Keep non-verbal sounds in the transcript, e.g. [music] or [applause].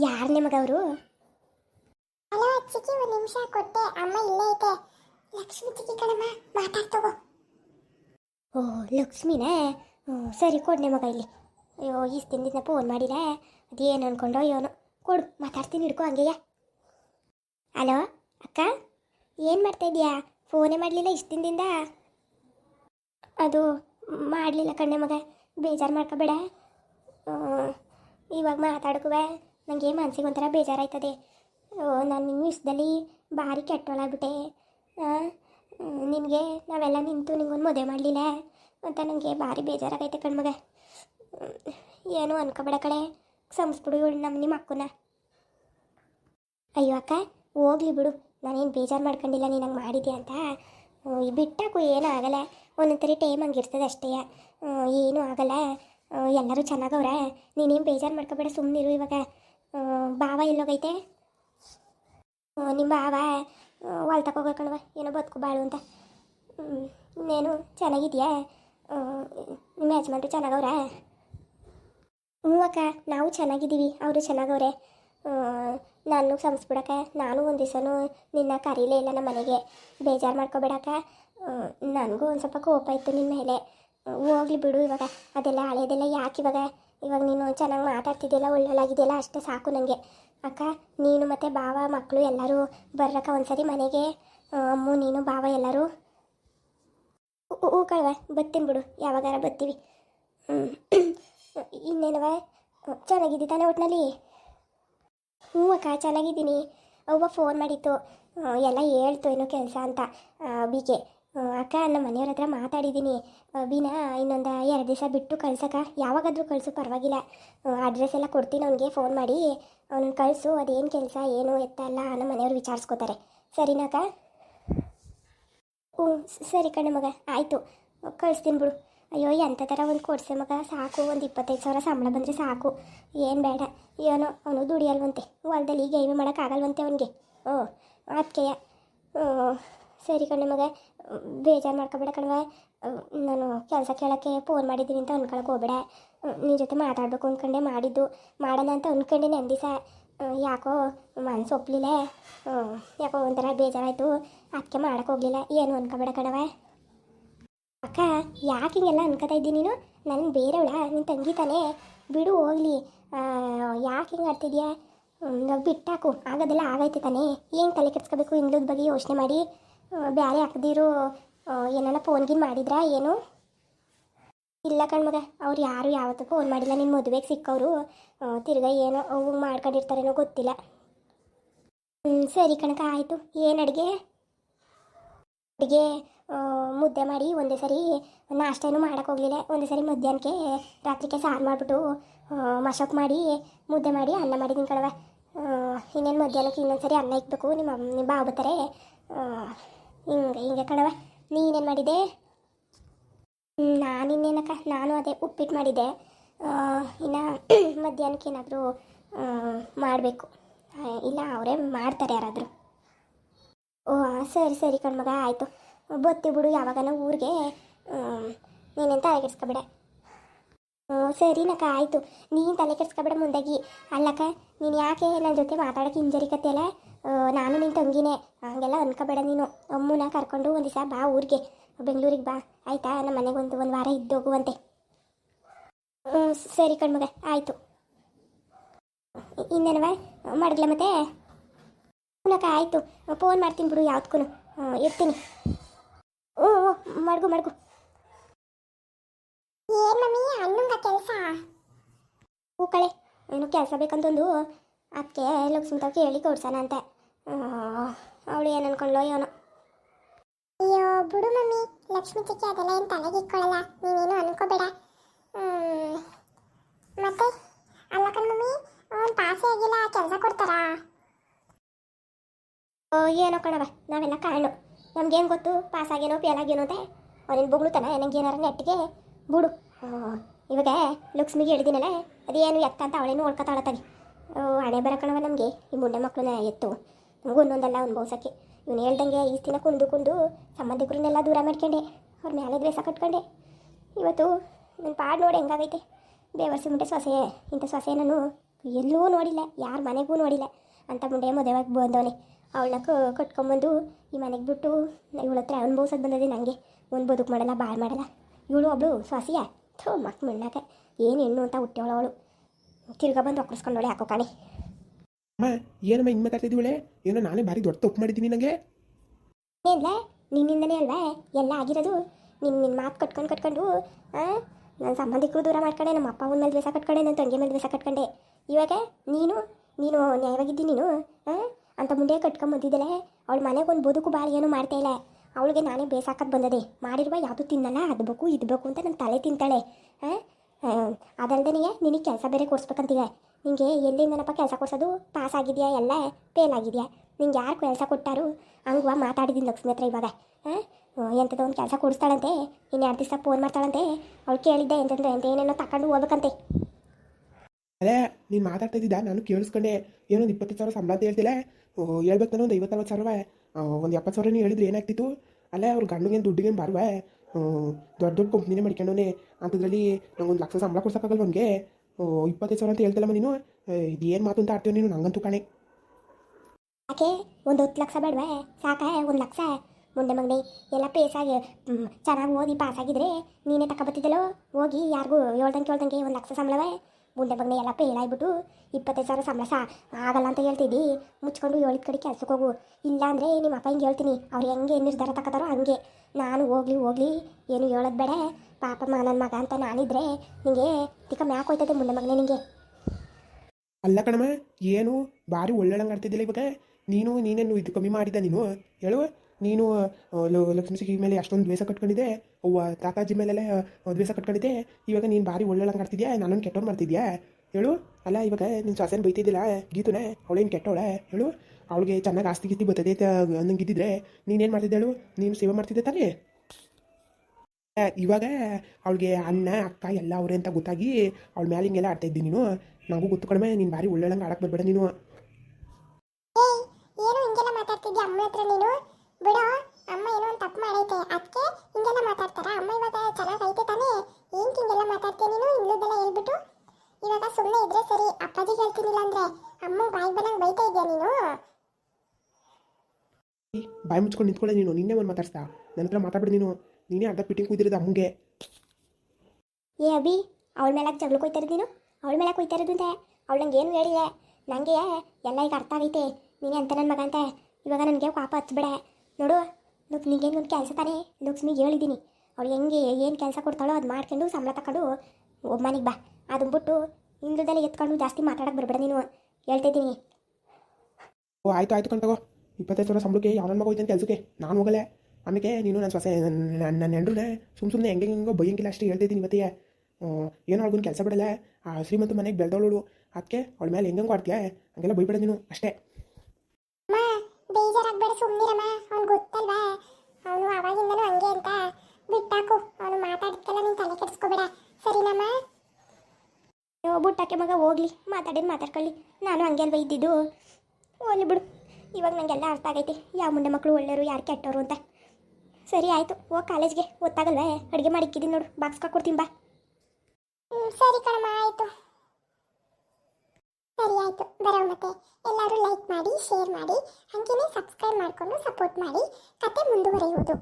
ಯಾರು ನಿಮಗವರು? ಅವರು ಹಲೋ ಅಚ್ಚಿಗೆ ಒಂದು ನಿಮಿಷ ಕೊಟ್ಟೆ. ಅಮ್ಮ ಇಲ್ಲೇ ಐತೆ ಲಕ್ಷ್ಮಿ ಚಿಕ್ಕಿ ಕಣಮ್ಮ ಮಾತಾಡ್ತಗೋ ಓ ಲಕ್ಷ್ಮಿನೇ? ಹ್ಞೂ ಸರಿ ಕೊಡು ಮಗ ಇಲ್ಲಿ. ಅಯ್ಯೋ ಇಷ್ಟು ದಿನದಿಂದ ಫೋನ್ ಮಾಡಿಲ್ಲ ಅದೇನು ಅನ್ಕೊಂಡೋ ಏನೋ. ಕೊಡು ಮಾತಾಡ್ತೀನಿ ಹಿಡ್ಕೊ ಹಂಗೆಯ? ಹಲೋ ಅಕ್ಕ ಏನು ಮಾಡ್ತಾ ಇದೀಯಾ ಫೋನೇ ಮಾಡಲಿಲ್ಲ ಇಷ್ಟು ದಿನದಿಂದ? ಅದು ಮಾಡಲಿಲ್ಲ ಕಣ್ಣೆ ಮಗ. ಬೇಜಾರು ಮಾಡ್ಕೋಬೇಡ. ಇವಾಗ ಮಾತಾಡ್ಕುವೆ. ನನಗೆ ಮನಸ್ಸಿಗೆ ಒಂಥರ ಬೇಜಾರಾಯ್ತದೆ. ನಾನು ನಿನ್ನ ವಿಷಯದಲ್ಲಿ ಭಾರಿ ಕೆಟ್ಟೋಳಾಗ್ಬಿಟ್ಟೆ. ನಿನಗೆ ನಾವೆಲ್ಲ ನಿಂತು ನಿಂಗೊಂದು ಮದುವೆ ಮಾಡಲಿಲ್ಲ ಅಂತ ನನಗೆ ಭಾರಿ ಬೇಜಾರಾಗೈತೆ ಕಣ್ಮಗ. ಏನು ಅನ್ಕೋಬೇಡ ಕಡೆ ಸಂಸ್ಬಿಡು ಇವಳು ನಮ್ಮ ನಿಮ್ಮ ಅಕ್ಕನ. ಅಯ್ಯೋ ಅಕ್ಕ, ಹೋಗ್ಲಿ ಬಿಡು. ನಾನೇನು ಬೇಜಾರು ಮಾಡ್ಕೊಂಡಿಲ್ಲ, ನೀನು ಹಂಗೆ ಮಾಡಿದ್ಯಾ ಅಂತ. ಬಿಟ್ಟಾಕು ಏನೂ ಆಗಲ್ಲ. ಒಂದೊಂದ್ಸರಿ ಟೈಮ್ ಹಂಗಿರ್ತದೆ ಅಷ್ಟೇ. ಏನೂ ಆಗಲ್ಲ. ಎಲ್ಲರೂ ಚೆನ್ನಾಗವ್ರೆ. ನೀನೇನು ಬೇಜಾರು ಮಾಡ್ಕೋಬೇಡ ಸುಮ್ಮನಿರು ಇವಾಗ. ಭಾವ ಎಲ್ಲೋಗೈತೆ ನಿಮ್ಮ ಬಾವ ಹೊಲ್ ತಗೋಗ ಕಣವ ಏನೋ ಬದುಕು ಬಾಳು ಅಂತ. ಇನ್ನೇನು, ಚೆನ್ನಾಗಿದೆಯಾ? ನಿಮ್ಮ ಯಜಮಾನ್ರು ಚೆನ್ನಾಗವ್ರಾ? ಹ್ಞೂ ಅಕ್ಕ, ನಾವು ಚೆನ್ನಾಗಿದ್ದೀವಿ, ಅವರು ಚೆನ್ನಾಗವ್ರೆ. ನಾನು ಸಂಸ್ಬಿಡಕ್ಕ, ನಾನು ಒಂದು ದಿವಸನೂ ನಿನ್ನ ಕರೀಲೇ ಇಲ್ಲ ನಮ್ಮ ಮನೆಗೆ. ಬೇಜಾರು ಮಾಡ್ಕೋಬೇಡಕ್ಕ ನನಗೂ ಒಂದು ಸ್ವಲ್ಪ ಕೋಪ ಇತ್ತು ನಿನ್ನ ಮೇಲೆ. ಹೋಗ್ಲಿ ಬಿಡು ಇವಾಗ, ಅದೆಲ್ಲ ಹಳೆಯದೆಲ್ಲ ಯಾಕೆ ಇವಾಗ? ಇವಾಗ ನೀನು ಚೆನ್ನಾಗಿ ಮಾತಾಡ್ತಿದ್ದೆಲ್ಲ ಒಳ್ಳೊಳ್ಳಾಗಿದೆಯಲ್ಲ, ಅಷ್ಟೇ ಸಾಕು ನನಗೆ ಅಕ್ಕ, ನೀನು ಮತ್ತು ಭಾವ ಮಕ್ಕಳು ಎಲ್ಲರೂ ಬರ್ರಕ್ಕ ಒಂದ್ಸರಿ ಮನೆಗೆ. ಅಮ್ಮ, ನೀನು, ಭಾವ ಎಲ್ಲರೂ. ಹೂ ಕಳ್ವ ಬರ್ತೀನಿ ಬಿಡು, ಯಾವಾಗಾರ ಬತ್ತೀವಿ. ಇನ್ನೇನವ ಚೆನ್ನಾಗಿದ್ದಿ ತಾನೇ ಒಟ್ಟಿನಲ್ಲಿ ಹ್ಞೂ ಅಕ್ಕ, ಚೆನ್ನಾಗಿದ್ದೀನಿ. ಅವ್ವ ಫೋನ್ ಮಾಡಿತ್ತು. ಎಲ್ಲ ಹೇಳ್ತು, ಏನೋ ಕೆಲಸ ಅಂತ ಬಿಗೆ ಅಕ್ಕ ನಮ್ಮ ಮನೆಯವ್ರ ಹತ್ರ ಮಾತಾಡಿದ್ದೀನಿ ಬಿನ, ಇನ್ನೊಂದು ಎರಡು ದಿವಸ ಬಿಟ್ಟು ಕಳ್ಸಕ್ಕ. ಯಾವಾಗಾದರೂ ಕಳಿಸು, ಪರವಾಗಿಲ್ಲ. ಅಡ್ರೆಸ್ ಎಲ್ಲ ಕೊಡ್ತೀನಿ ಅವ್ನಿಗೆ ಫೋನ್ ಮಾಡಿ. ಅವ್ನನ್ನ ಕಳಿಸು, ಅದೇನು ಕೆಲಸ, ಏನು ಎತ್ತ ಎಲ್ಲ ನಮ್ಮ ಮನೆಯವ್ರು ವಿಚಾರಿಸ್ಕೋತಾರೆ. ಸರಿನಾಕ ಹ್ಞೂ ಸರಿ ಕಣೆ ಮಗ, ಆಯಿತು. ಕಳಿಸ್ತೀನಿ ಬಿಡು. ಅಯ್ಯೋ ಎಂಥ ಥರ ಒಂದು ಕೊಡ್ಸೆ ಮಗ, ಸಾಕು, ಒಂದು ಇಪ್ಪತ್ತೈದು ಸಾವಿರ ಸಂಬಳ ಬಂದರೆ ಸಾಕು. ಏನು ಬೇಡ. ಏನೋ, ಅವನು ದುಡಿಯಲ್ವಂತೆ. ಹೊಲದಲ್ಲಿ ಈಗ ಏನು ಮಾಡೋಕ್ಕಾಗಲ್ವಂತೆ ಅವನಿಗೆ? ಹ್ಞೂ ಅದಕ್ಕೆಯ ಹ್ಞೂ ಸರಿ ಕಣೆ ಮಗ ಬೇಜಾರು ಮಾಡ್ಕೊಬೇಡ ಕಣವ. ನಾನು ಕೆಲಸ ಕೇಳೋಕ್ಕೆ ಫೋನ್ ಮಾಡಿದ್ದೀನಿ ಅಂತ ಅನ್ಕೊಳಕ್ಕೆ ಹೋಗ್ಬೇಡ. ನಿನ್ನ ಜೊತೆ ಮಾತಾಡಬೇಕು ಅಂದ್ಕೊಂಡೆ ಮಾಡಿದ್ದು. ಮಾಡೋಣ ಅಂತ ಅಂದ್ಕೊಂಡೆ ನೆಂದು ದಿವಸ ಯಾಕೋ ಮನಸ್ಸು ಒಪ್ಪಲಿಲ್ಲ ಯಾಕೋ ಒಂಥರ ಬೇಜಾರಾಯಿತು. ಅದಕ್ಕೆ ಮಾಡೋಕ್ಕೆ ಹೋಗಲಿಲ್ಲ. ಏನು ಅನ್ಕೋಬೇಡ ಕಣವ. ಅಕ್ಕ, ಯಾಕೆ ಹಿಂಗೆಲ್ಲ ಅನ್ಕೋತಾ ಇದ್ದೀನಿ ನೀನು? ನನ್ನ ಬೇರೆವಳ ನಿನ್ನ ತಂಗಿ ತಾನೇ. ಬಿಡು, ಹೋಗ್ಲಿ. ಯಾಕೆ ಹಿಂಗೆ ಆಡ್ತಿದ್ಯಾ ಬಿಟ್ಟಾಕು. ಆಗೋದೆಲ್ಲ ಆಗೈತೆ ತಾನೇ. ಏನು ತಲೆ ಕೆಡ್ಸ್ಕೋಬೇಕು ಇಂಗ್ಲದ ಬಗ್ಗೆ ಯೋಚನೆ ಮಾಡಿ. ಬ್ಯಾರೆ ಹಾಕದಿರು ಏನಾರ ಫೋನ್ಗಿನ್ ಮಾಡಿದ್ರಾ ಏನು? ಇಲ್ಲ ಕಣ್ಮಗ ಅವ್ರು ಯಾರು ಯಾವತ್ತೂ ಫೋನ್ ಮಾಡಿಲ್ಲ. ನಿನ್ನ ಮದುವೆಗೆ ಸಿಕ್ಕವರು ತಿರ್ಗಾ ಏನೋ ಅವು ಮಾಡ್ಕೊಂಡಿರ್ತಾರೇನೋ ಗೊತ್ತಿಲ್ಲ. ಹ್ಞೂ ಸರಿ ಕಣಕ, ಆಯಿತು. ಏನು ಅಡುಗೆ? ಅಡುಗೆ ಮುದ್ದೆ ಮಾಡಿ ಒಂದೇ ಸರಿ ನಾಷ್ಟೇನು ಮಾಡೋಕೆ ಹೋಗಲಿಲ್ಲ. ಒಂದೇ ಸರಿ ಮಧ್ಯಾಹ್ನಕ್ಕೆ ರಾತ್ರಿಗೆ ಸಾರು ಮಾಡಿಬಿಟ್ಟು ಮಶಪ್ ಮಾಡಿ, ಮುದ್ದೆ ಮಾಡಿ ಅನ್ನ ಮಾಡಿದ್ದೀನಿ ಕಣವ ಇನ್ನೇನು ಮಧ್ಯಾಹ್ನಕ್ಕೆ ಇನ್ನೊಂದು ಸರಿ ಅನ್ನ ಇಕ್ಬೇಕು. ನಿಮ್ಮ ನಿಮ್ಮ ಬರ್ತಾರೆ ಹಿಂಗೆ ಹಿಂಗೆ ಕಣವ ನೀನೇನು ಮಾಡಿದೆ? ನಾನಿನ್ನೇನಕ್ಕ ನಾನು ಅದೇ ಉಪ್ಪಿಟ್ಟು ಮಾಡಿದ್ದೆ ಇನ್ನು [clears throat] ಮಧ್ಯಾಹ್ನಕ್ಕೆ ಏನಾದರೂ ಮಾಡಬೇಕು. ಇಲ್ಲ, ಅವರೇ ಮಾಡ್ತಾರೆ ಯಾರಾದರೂ. ಓ ಸರಿ ಸರಿ ಕಣ್ಮಗ, ಆಯಿತು. ಬತ್ತಿ ಬಿಡು, ಯಾವಾಗನ ಊರಿಗೆ. ನೀನೇನು ತಲೆ ಕೆಡ್ಸ್ಕೊಬೇಡ. ಸರಿನಕ್ಕ, ಆಯಿತು. ನೀನು ತಲೆ ಕೆಡ್ಸ್ಕೊಬೇಡ ಮುಂದಾಗಿ. ಅಲ್ಲಕ್ಕ, ನೀನು ಯಾಕೆ ನನ್ನ ಜೊತೆ ಮಾತಾಡೋಕೆ ಹಿಂಜರಿಕತ್ತೆಲ್ಲ ನಾನು ನಿನ್ನ ತಂಗಿನೇ. ಹಂಗೆಲ್ಲ ಅನ್ಕೋಬೇಡ ನೀನು. ಅಮ್ಮನ ಕರ್ಕೊಂಡು ಒಂದು ದಿವಸ ಬಾ ಊರಿಗೆ. ಬೆಂಗಳೂರಿಗೆ ಬಾ. ಆಯಿತಾ? ನಮ್ಮ ಮನೆಗೆ ಒಂದು ಒಂದು ವಾರ ಇದ್ದೋಗುವಂತೆ ಹ್ಞೂ ಸರಿ ಕಣ್ಮಗ. ಆಯಿತು. ಇನ್ನೇನವ? ಮಡಗ್ಲ ಮತ್ತೆ? ಅಕ್ಕ ಆಯಿತು. ಫೋನ್ ಮಾಡ್ತೀನಿ ಬಿಡು ಯಾವ್ದಕ್ಕೂ ಇರ್ತೀನಿ. ಓ ಓ ಮಡ್ಗು ಮಡ್ಗು. ಏನು ಮಮ್ಮಿ? ಅಣ್ಣಂಗ ಕೆಲಸ? ಹೂ ಕಳೆ. ಏನು ಕೆಲಸ ಬೇಕಂತಂದು ಅದಕ್ಕೆ ಲಕ್ಷ್ಮಿತಾವ್ ಕೇಳಿ ಕೊಡ್ಸೋಣ ಅಂತ. ಅವಳು ಏನು ಅನ್ಕೊಂಡ್ಲೋ ಏನೋ. ಅಯ್ಯೋ ಬಿಡು ಮಮ್ಮಿ. ಲಕ್ಷ್ಮಿ ಚಿಕ್ಕಿ ಅದೆಲ್ಲ ಏನು ತಲೆಗೆ ಇಟ್ಕೊಳ್ಳಲ್ಲ ನೀನೇನು ಅನ್ಕೋಬೇಡ. ಮತ್ತೆ? ಅಲ್ಲ ಕಣ್ ಮಮ್ಮಿ ಅವನು ಪಾಸೇ ಆಗಿಲ್ಲ ಕೆಲಸ ಕೊಡ್ತಾರಾ? ಓ, ಏನೋ ಕಣವ ನಾವೆಲ್ಲ ಕಾಣು ನಮ್ಗೇನು ಗೊತ್ತು ಪಾಸ್ ಆಗೇನೋ ಫೇಲ್ ಆಗೇನೋ ಅಂತ? ಅವನಿನ ಬೊಗಳುತ್ತಾನ ನನಗೆ ಏನಾರ ನೆಟ್ಟಿಗೆ ಬಿಡು. ಇವಾಗ ಲಕ್ಷ್ಮಿಗೆ ಹೇಳಿದಿನಲ್ಲ ಅದೇನು ಎತ್ತ ಅಂತ ಅವಳೇನು ನೋಡ್ಕೊತಾಳತ್ತಾಗಿ ಹಣೆ ಬರ ಕಣವ ನಮಗೆ. ಈ ಮುಂಡೆ ಮಕ್ಕಳನ್ನ ಎತ್ತು. ನಮಗೂ ಒಂದೊಂದಲ್ಲ ಒಂದು ಬಹುಸಕ್ಕೆ ಇವನು ಹೇಳ್ದಂಗೆ ಈ ದಿನ ಕುಂದು ಕುಂದು ಸಂಬಂಧಿಕರನ್ನೆಲ್ಲ ದೂರ ಮಾಡ್ಕೊಂಡೆ. ಅವ್ರ ಮೇಲೆ ದ್ವೇಷ ಕಟ್ಕೊಂಡೆ. ಇವತ್ತು ನನ್ನ ಪಾಡು ನೋಡಿ ಹೆಂಗಾಗೈತೆ. ಬೇವರ್ಸಿ ಮುಂಡೆ ಸೊಸೆ, ಇಂಥ ಸೊಸೆ ನಾನು ಎಲ್ಲೂ ನೋಡಿಲ್ಲ. ಯಾರ ಮನೆಗೂ ನೋಡಿಲ್ಲ. ಅಂತ ಮುಂಡೆ ಮದುವೆಗೆ ಬಂದವನೇ. ಅವಳನ್ನ ಕಟ್ಕೊಂಬಂದು ಈ ಮನೆಗೆ ಬಿಟ್ಟು ಇವಳ ಹತ್ರ ಅನುಭವಿಸೋದು ಬಂದದೆ ನನಗೆ ಒಂದು ಬದುಕು ಮಾಡಲ್ಲ, ಬಾಳ್ ಮಾಡಲ್ಲ. ಇವಳು ಒಬ್ಬಳು ಸೊಸೆಯ? ಥೋ, ಮಕ್ ಮಣ್ಣಾಕೆ. ಏನು ಹೆಣ್ಣು ಅಂತ ಹುಟ್ಟವಳು ಅವಳು. ತಿರ್ಗಾ ಬಂದು ಒಕ್ಕಳಿಸ್ಕೊಂಡವಳೆ ಹಾಕೋ ಕಾಣಿ. ಅಮ್ಮ ಏನಮ್ಮ ಹಿಂಗೆ ಮಾತಾಡ್ತಿದ್ದೀವಳೆ ಏನೋ ನಾನೇ ಭಾರಿ ದೊಡ್ಡ ತಪ್ಪು ಮಾಡಿದ್ದೀನಿ ನನಗೆ? ಏನ್ಲೇ ನಿನ್ನಿಂದನೇ ಅಲ್ವಾ? ಎಲ್ಲ ಆಗಿರೋದು. ನಿನ್ನ ನಿನ್ನ ಮಾತು ಕಟ್ಕೊಂಡು ಕಟ್ಕೊಂಡು ನನ್ನ ಸಂಬಂಧಿಕರು ದೂರ ಮಾಡ್ಕೊಂಡೆ ನಮ್ಮ ಅಪ್ಪ ಅವನ ಮೇಲೆ ದ್ವೇಷ ಕಟ್ಕೊಂಡೆ ನನ್ನ ತಂಗಿ ಮೇಲೆ ದ್ವೇಷ ಕಟ್ಕೊಂಡೆ. ಇವಾಗ ನೀನು ನೀನು ನ್ಯಾಯವಾಗಿದ್ದಿ ನೀನು? ಅಂತ ಮುಂದೆ ಕಟ್ಕೊಂಬಂದಿದ್ದಲೆ ಅವಳ ಮನೆಗೆ ಒಂದು ಬದುಕು ಬಾಳ ಏನು ಮಾಡ್ತಾ ಇಲ್ಲ. ಅವಳಿಗೆ ನಾನೇ ಬೇಸಾಕಕ್ಕೆ ಬಂದದೆ. ಮಾಡಿರುವ ಯಾವುದು ತಿನ್ನಲ್ಲ ಅದು ಬೇಕು ಇದು ಬೇಕು ಅಂತ ನನ್ನ ತಲೆ ತಿಂತಾಳೆ ಅದಲ್ದೇ ನಿನಗೆ ಕೆಲಸ ಬೇರೆ ಕೊಡಿಸ್ಬೇಕಂತೀಗ ನಿಂಗೆ ಎಲ್ಲಿಂದನಪ್ಪ ಕೆಲಸ ಕೊಡ್ಸೋದು ಪಾಸ್ ಆಗಿದೆಯಾ, ಎಲ್ಲ ಫೇಲ್ ಆಗಿದೆಯಾ? ನಿಂಗೆ ಯಾರು ಕೆಲಸ ಕೊಟ್ಟಾರು? ಹಂಗುವ ಮಾತಾಡಿದ್ದೀನಿ ಲಕ್ಷ್ಮಿ ಹತ್ರ ಇವಾಗ. ಎಂಥದ್ದು ಒಂದು ಕೆಲಸ ಕೊಡಿಸ್ತಾಳಂತೆ ಇನ್ನು ಎರಡು ದಿವಸ ಫೋನ್ ಮಾಡ್ತಾಳಂತೆ. ಅವಳು ಕೇಳಿದ್ದೆ, ಎಂತಂದ್ರೆ ಅಂತ ಏನೇನೋ ತಕೊಂಡು ಹೋಗ್ಬೇಕಂತೆ. ಅದೇ ನೀನು ಮಾತಾಡ್ತಾ ಇದ್ದಿದ್ದ? ನಾನು ಕೇಳಿಸ್ಕೊಂಡೆ. ಏನೊಂದು ಇಪ್ಪತ್ತು ಸಾವಿರ ಸಂಬಳ ಅಂತ ಹೇಳ್ತಿಲ್ಲ? ಹೇಳ್ಬೇಕು ನಾನು ಒಂದು ಐವತ್ತು ಅರವತ್ತು ಸಾವಿರ ಒಂದು ಎಪ್ಪತ್ತು ಸಾವಿರ ನೀವು ಹೇಳಿದ್ರೆ ಏನಾಗ್ತಿತ್ತು? ಅಲ್ಲೇ ಅವ್ರ ಗಂಡುಗೇನು ದುಡ್ಡಿಗೇನು ಬಾರುವ? ದೊಡ್ಡ ದೊಡ್ಡ ಕಂಪ್ನಿನೇ ಮಾಡ್ಕೊಂಡವನೆ. ಅಂಥದ್ರಲ್ಲಿ ನಂಗೊಂದು ಲಕ್ಷ ಸಂಬಳ ಕೊಡ್ಸೋಕ್ಕಾಗಲ್ಲ ಅವನಿಗೆ? ಇಪ್ಪತ್ತೈದು ಸಾವಿರ ಅಂತ ಹೇಳ್ತಲ್ಲಮ್ಮ ನೀನು ಇದು ಏನು ಮಾತು ಅಂತ ಆಡ್ತೀವಿ ನೀನು? ನಂಗಂತೂ ಕಾಣೆ. ಯಾಕೆ? ಒಂದು ಹತ್ತು ಲಕ್ಷ ಬೇಡವೆ? ಸಾಕ? ಒಂದು ಲಕ್ಷ? ಮುಂದೆ ಮಗನೇ, ಎಲ್ಲ ಪೇಸಾಗಿ ಚೆನ್ನಾಗಿ ಓದಿ ಪಾಸಾಗಿದ್ರೆ ನೀನೇ ತಗೊಬತ್ತಿದ್ದಲ್ಲೋ ಹೋಗಿ ಯಾರಿಗೂ ಹೇಳ್ದಂಗೆ ಕೇಳ್ದಂಗೆ ಒಂದು ಲಕ್ಷ ಸಂಬಳವೇ? ಮುಂದೆ ಮಗನೇ ಎಲ್ಲ ಪೇಲ್ ಆಗ್ಬಿಟ್ಟು ಇಪ್ಪತ್ತೈದು ಸಾವಿರ ಸಂಬಳ ಸಾ ಆಗಲ್ಲ ಅಂತ ಹೇಳ್ತಿದ್ದಿ. ಮುಚ್ಕೊಂಡು ಏಳಿದ ಕಡೆ ಕೆಲ್ಸಕ್ಕೆ ಹೋಗು. ಇಲ್ಲ ಅಂದರೆ ನಿಮ್ಮ ಅಪ್ಪ ಹಿಂಗೆ ಹೇಳ್ತೀನಿ. ಅವ್ರು ಹೆಂಗೆ ನಿರ್ಧಾರ ತಗೋತಾರೋ ಹಂಗೆ. ನಾನು ಹೋಗ್ಲಿ ಹೋಗ್ಲಿ. ಏನು ಹೇಳೋದು ಬೇಡ. ಪಾಪ ನನ್ನ ಮಗ ಅಂತ ನಾನಿದ್ರೆ ನಿಂಗೆ ತಿಕ್ಕ ಮ್ಯಾಕ್ ಹೋಯ್ತದೆ ಮುಂದೆ ಮಗನೇ ನಿಂಗೆ. ಅಲ್ಲ ಕಣಮ್ಮ, ಏನು? ಭಾರಿ ಒಳ್ಳೆಳಂಗೆ ಆಡ್ತಿದ್ದಿಲ್ಲ ಇವಾಗ. ನೀನು ನೀನೇನು ಇದು ಕಮ್ಮಿ ಮಾಡಿದ್ದ ನೀನು. ಹೇಳು. ನೀನು ಆ, ಲಕ್ಷ್ಮೀ ಸಿಕ್ಕಿ ಮೇಲೆ ಅಷ್ಟೊಂದು ದ್ವೇಷ ಕಟ್ಕೊಂಡಿದ್ದೆ. ಅವ್ವ ತಾತಾಜಿ ಮೇಲೆಲ್ಲ ದ್ವೇಷ ಕಟ್ಕೊಂಡಿದ್ದೆ. ಇವಾಗ ನೀನು ಭಾರಿ ಒಳ್ಳೆಳಂಗೆ ಆಡ್ತಿದ್ಯಾ ನಾನೊಂದು ಕೆಟ್ಟೋನ್ ಮಾಡ್ತಿದ್ಯಾ? ಹೇಳು. ಅಲ್ಲ ಇವಾಗ ನಿನ್ನ ಸೊಸೆನ ಬೈತಿದ್ದಿಲ್ಲ ಗೀತುನೆ? ಅವಳೇನು ಕೆಟ್ಟವಳೆ ಹೇಳು. ಅವಳಿಗೆ ಚೆನ್ನಾಗಿ ಆಸ್ತಿ ಗೀತಿ ಬರ್ತದೆ ಅನ್ನಂಗೆ ಇದ್ದಿದ್ರೆ ನೀನೇನು ಮಾಡ್ತಿದ್ದೆ ಹೇಳು? ನೀನು ಸೇವೆ ಮಾಡ್ತಿದ್ದೆ ತಾನೇ? ಇವಾಗ ಅವಳಿಗೆ ಅಣ್ಣ ಅಕ್ಕ ಎಲ್ಲ ಅವರೇ ಅಂತ ಗೊತ್ತಾಗಿ ಅವಳ ಮೇಲೆ ಹಿಂಗೆಲ್ಲ ಆಡ್ತಾ ಇದ್ದೀನಿ ನೀನು. ನನಗೂ ಗೊತ್ತು ಕಡಿಮೆ ನೀನು ಭಾರಿ ಒಳ್ಳೆಳಂಗೆ ಆಡಕ್ಕೆ ಬರಬೇಡ ನೀನು. ಏನು ಹಿಂಗೆಲ್ಲ ಮಾತಾಡ್ತಿದ್ದೆ ಅಮ್ಮ ನೀನು? ಬಿಡೋ ಅಮ್ಮ ಏನೋ ಒಂದು ತಪ್ಪು ಮಾಡೈತೆ. ಅದಕ್ಕೆ ಹಿಂಗೆಲ್ಲ ಮಾತಾಡ್ತಾರ. ಅಮ್ಮ ಇವಾಗ ಚೆನ್ನಾಗೈತೆ ತಾನೇ. ಏನ್ ಹಿಂಗೆಲ್ಲ ಮಾತಾಡ್ತೀಯ ನೀನು? ಇಲ್ಲದೆಲ್ಲ ಹೇಳ್ಬಿಟ್ಟು. ಇವಾಗ ಸುಮ್ಮನೆ ಇದ್ರೆ ಸರಿ. ಅಪ್ಪಾಜಿ ಹೇಳ್ತೀನಿಲ್ಲ ಅಂದ್ರೆ. ಅಮ್ಮ ಬಾಯಿ ಬಂದಂಗೆ ಬೈತಾ ಇದೆಯಾ ನೀನು? ಬಾಯಿ ಮುಚ್ಕೊಂಡು ನಿಂತ್ಕೊಳ್ಳೆ ನೀನು. ನಿನ್ನೆ ಒಂದು ಮಾತಾಡ್ತಾ ನನ್ನ ಹತ್ರ ಮಾತಾಡ್ಬಿಡು ನೀನು. ನೀನೇ ಅರ್ಧ ಪಿಟಿಂಗ್ ಕೂತಿರೋದು ಅಮ್ಮಂಗೆ. ಏ ಅಭಿ ಅವಳ ಮೇಲೆ ಜಗಳ ಕೊಯ್ತಾ ಇರೋದು ನೀನು? ಅವಳ ಮೇಲೆ ಕೊಯ್ತಾ ಇರೋದು ಅಂತೆ. ಅವಳು ನಂಗೆ ಏನು ಹೇಳಿದೆ ನನಗೆ ಎಲ್ಲ ಈಗ ಅರ್ಥ ಆಗೈತೆ. ನೀನೇ ಅಂತ ನನ್ನ ಮಗ ಅಂತ. ಇವಾಗ ನನಗೆ ಪಾಪ ಹಚ್ಬೇಡ ನೋಡು ಹೆಂಗೆ ಒಂದು ಕೆಲಸ ತಾನೇ? ಲಕ್ಷ್ಮಿಗೆ ಹೇಳಿದ್ದೀನಿ ಅವಳು ಹೆಂಗೆ, ಏನು ಕೆಲಸ ಕೊಡ್ತಾಳೋ ಅದು ಮಾಡ್ಕೊಂಡು ಸಂಬಳ ತಗೊಂಡು ಮನೆಗೆ ಬಾ. ಅದನ್ನ ಬಿಟ್ಟು ಎತ್ಕೊಂಡು ಜಾಸ್ತಿ ಮಾತಾಡಕ್ಕೆ ಬರಬೇಡ ನೀನು. ಹೇಳ್ತಿದ್ದೀನಿ ಓ, ಆಯ್ತು ಆಯ್ತು ಕಣ್ತಗೋ ಇಪ್ಪತ್ತೈದು ಸಾವಿರ ಸಂಬಳಕ್ಕೆ ಯಾವ ಮಗ ಅಂತ ಕೆಲಸಕ್ಕೆ? ನಾನು ಹೋಗಲೇ ಆಮೇಲೆ ನೀನು ನನ್ನ ಸೊಸೆ ನನ್ನ ನನ್ನ ಸುಮ್ ಸುಮ್ಮ ಸುಮ್ಮನೆ ಹೆಂಗೆ ಹೆಂಗೋ ಬೈಯಂಗಿಲ್ಲ ಅಷ್ಟೇ ಹೇಳ್ತಿದ್ದೀನಿ ಮತ್ತೆ ಏನೋ ಅವ್ಳಿಗೊಂದು ಕೆಲಸ ಬಿಡಲ್ಲ. ಆ ಶ್ರೀಮಂತ ಮನೆಗೆ ಬೆಳೆದವಳು ಅದಕ್ಕೆ ಅವಳ ಮೇಲೆ ಹೆಂಗೆ ಆಡ್ತೀಯ ಹಂಗೆಲ್ಲ ಬೈಬೇಡ ನೀನು, ಅಷ್ಟೇ. ಬೇಜಾರಾಗ್ಬೇಡ ಸುಮ್ಮನಿರಮ್ಮ ಅವ್ನು ಗೊತ್ತಲ್ವಾ? ಅವನು ಅವಾಗಿಂದನೂ ಹಂಗೆ ಅಂತ. ಬಿಟ್ಟಾಕು ಅವನು ಮಾತಾಡಿದ್ಕೆಲ್ಲ ನೀನು ತಲೆ ಕೆಡಿಸ್ಕೋಬೇಡ. ಸರಿನಮ್ಮ? ಬುಟ್ಟಕ್ಕೆ ಮಗ ಹೋಗ್ಲಿ. ಮಾತಾಡಿದ್ ಮಾತಾಡ್ಕೊಳ್ಳಿ. ನಾನು ಹಂಗೆ ಅಲ್ವ ಇದ್ದಿದ್ದು? ಹೋಗ್ಲಿ ಬಿಡು. ಇವಾಗ ನನಗೆಲ್ಲ ಅರ್ಥ ಆಗೈತೆ. ಯಾವ ಮುಂದೆ ಮಕ್ಕಳು ಒಳ್ಳೆಯವರು ಯಾರು ಕೆಟ್ಟವರು ಅಂತ. ಸರಿ ಆಯಿತು. ಹೋಗಿ ಕಾಲೇಜ್ಗೆ. ಗೊತ್ತಾಗಲ್ವೇ? ಅಡುಗೆ ಮಾಡಿಕ್ಕಿದ್ದೀನಿ ನೋಡು. ಬಾಕ್ಸ್ ಕಾಕೊಡ್ತೀನಿ ಬಾ. ಹ್ಞೂ ಸರಿ ಕಣಮ್ಮ ಆಯಿತು. ಸರಿ ಆಯಿತು ಬರೋ ಮತ್ತೆ ಎಲ್ಲರೂ ಲೈಕ್ ಮಾಡಿ ಶೇರ್ ಮಾಡಿ ಹಾಗೆಯೇ ಸಬ್ಸ್ಕ್ರೈಬ್ ಮಾಡಿಕೊಂಡು ಸಪೋರ್ಟ್ ಮಾಡಿ. ಕತೆ ಮುಂದುವರಿಯುವುದು.